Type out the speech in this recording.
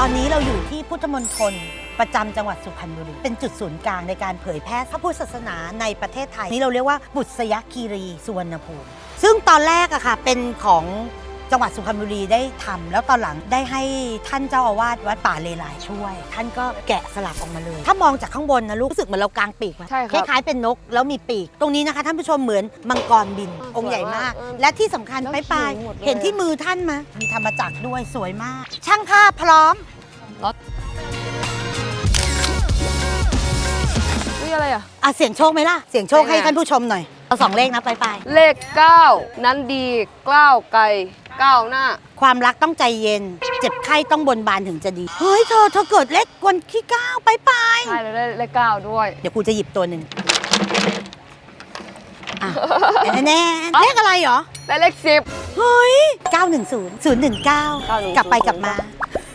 ตอนนี้เราอยู่ที่พุทธมณฑลประจำจังหวัดสุพรรณบุรี เป็นจุดศูนย์กลางในการเผยแพร่พระพุทธศาสนาในประเทศไทย นี่เราเรียกว่าบุษยคีรีสุวรรณภูมิ ซึ่งตอนแรกอะค่ะเป็นของ จังหวัดสุพรรณบุรีได้ทำแล้วตอนหลังได้ให้ท่านเจ้าอาวาสวัดป่าเลไลช่วย ท่านก็แกะสลักออกมาเลย ถ้ามองจากข้างบนนะลูกรู้สึกเหมือนเรากางปีกไหมใช่คครับล้ายๆเป็นนกแล้วมีปีก ตรงนี้นะคะท่านผู้ชมเหมือนมังกรบินอืมองค์ใหญ่มากสวยมากและที่สำคัญแล้วไปปลายหิวหมดเลย เห็นที่มือท่านไหมมีธรรมจักรด้วยสวยมาก ช่างภาพพร้อมรถนี่อะไรอะ อะเสียงโชคไหมล่ะ เสียงโชคเป็นไงให้ท่านผู้ชมหน่อย เอาสองเลขนะไปไปเลข 9 นั้นดีก้าวไกลก้าวหน้า ความรักต้องใจเย็น เจ็บไข้ต้องบนบานถึงจะดี เฮ้ยเธอเธอเกิดเลขวันที่เก้าไปไปใช่แล้วได้เลข9ด้วย เดี๋ยวครูจะหยิบตัวหนึ่งอะแน่ๆเลขอะไรเหรอ ได้เลขเฮ้ย 910 019 910กลับไปกลับมา